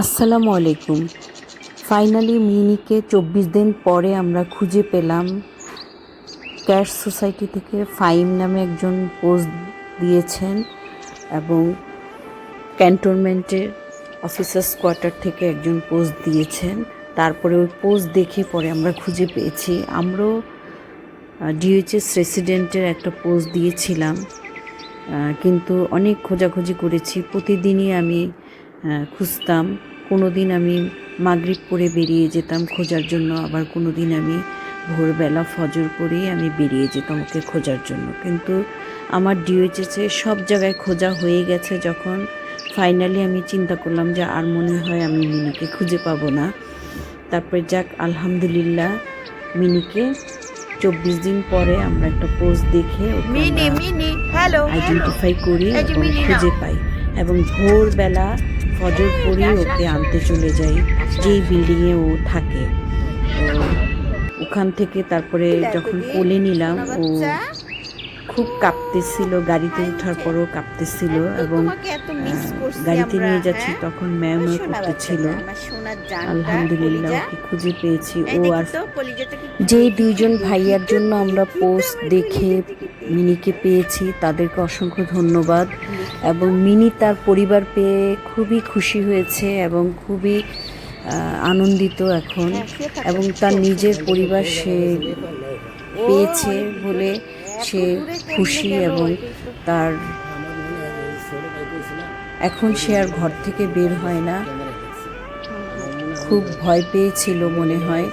আসসালামু আলাইকুম। ফাইনালি মিনিকে চব্বিশ দিন পরে আমরা খুঁজে পেলাম। ক্যাশ সোসাইটি থেকে ফাইম নামে একজন পোস্ট দিয়েছেন এবং ক্যান্টনমেন্টের অফিসার্স কোয়ার্টার থেকে একজন পোস্ট দিয়েছেন। তারপরে ওই পোস্ট দেখে পরে আমরা খুঁজে পেয়েছি। আমরাও ডিএইচএস রেসিডেন্টের একটা পোস্ট দিয়েছিলাম। কিন্তু অনেক খোঁজাখুঁজি করেছি। প্রতিদিনই আমি খুঁজতাম। কোনো দিন আমি মাগরিব পরে বেরিয়ে যেতাম খোঁজার জন্য। আবার কোনো দিন আমি ভোরবেলা ফজর করেই আমি বেরিয়ে যেতাম ওকে খোঁজার জন্য। কিন্তু আমার ডিওএইচএসে সব জায়গায় খোঁজা হয়ে গেছে যখন ফাইনালি আমি চিন্তা করলাম যে আর মনে হয় আমি মিনিকে খুঁজে পাবো না। তারপরে যাক আলহামদুলিল্লাহ মিনিকে চব্বিশ দিন পরে আমরা একটা পোস্ট দেখে মিনি আইডেন্টিফাই করি এবং খুঁজে পাই। এবং ভোরবেলা ফজর পরে ওকে আনতে চলে যাই, যেই বিল্ডিংয়ে ও থাকে। ওখান থেকে তারপরে যখন কোলে নিলাম, ও খুব কাঁপতেছিল গাড়িতে ওঠার পরও কাঁপতেছিল এবং তোমাকে এত মিস আহ, করছি গাড়িতে নিয়ে যাচ্ছি হ্যাঁ? তখন ম্যাম আমার সোনা করতেছিল আলহামদুলিল্লাহ ওকে খুঁজে পেয়েছি। ও আর যেই দুইজন ভাইয়ার জন্য আমরা পোস্ট দেখে মিনিকে পেয়েছি তাদেরকে অসংখ্য ধন্যবাদ। এবং মিনি তার পরিবার পেয়ে খুবই খুশি হয়েছে এবং খুবই আনন্দিত এখন। এবং তার নিজের পরিবার সে পেয়েছে বলে সে খুশি এবং তার এখন সে আর ঘর থেকে বের হয় না। খুব ভয় পেয়েছিল মনে হয়।